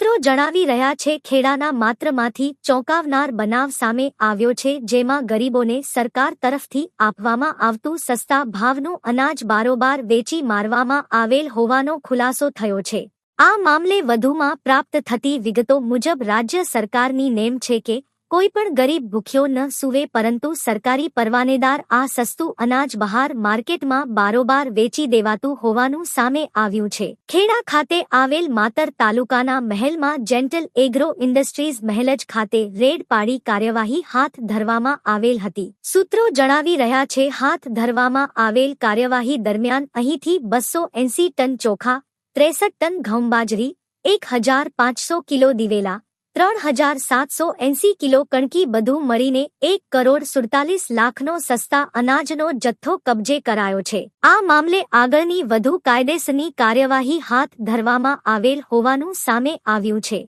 સૂત્રો જણાવી રહ્યા છે, ખેડાના માત્રમાંથી ચોંકાવનાર બનાવ સામે આવ્યો છે, જેમાં ગરીબોને સરકાર તરફથી આપવામાં આવતું સસ્તા ભાવનું અનાજ બારોબાર વેચી મારવામાં આવેલ હોવાનો ખુલાસો થયો છે. આ મામલે વધુમાં પ્રાપ્ત થતી વિગતો મુજબ રાજ્ય સરકારની નેમ છે કે કોઈ પણ ગરીબ ભૂખ્યો ન સૂવે પરંતુ સરકારી પરવાનેદાર આ સસ્તું અનાજ બહાર માર્કેટમાં બારોબાર વેચી દેવાતું હોવાનું સામે આવ્યું છે. ખેડા ખાતે આવેલ માતર તાલુકાના મહેલમાં જેન્ટલ એગ્રો ઇન્ડસ્ટ્રીઝ મહેલજ ખાતે રેડ પાડી કાર્યવાહી હાથ ધરવામાં આવેલ હતી. સૂત્રો જણાવી રહ્યા છે, હાથ ધરવામાં આવેલ કાર્યવાહી દરમિયાન અહીંથી બસો એંસી ટન ચોખા, ત્રેસઠ ટન ઘઉં બાજરી એક હજાર પાંચસો કિલો દિવેલા ત્રણ હજાર સાતસો એંસી કિલો કણકી બધું મળીને એક કરોડ સુડતાલીસ લાખનો સસ્તા અનાજનો જથ્થો કબજે કરાયો છે. આ મામલે આગળની વધુ કાયદેસરની કાર્યવાહી હાથ ધરવામાં આવેલ હોવાનું સામે આવ્યું છે.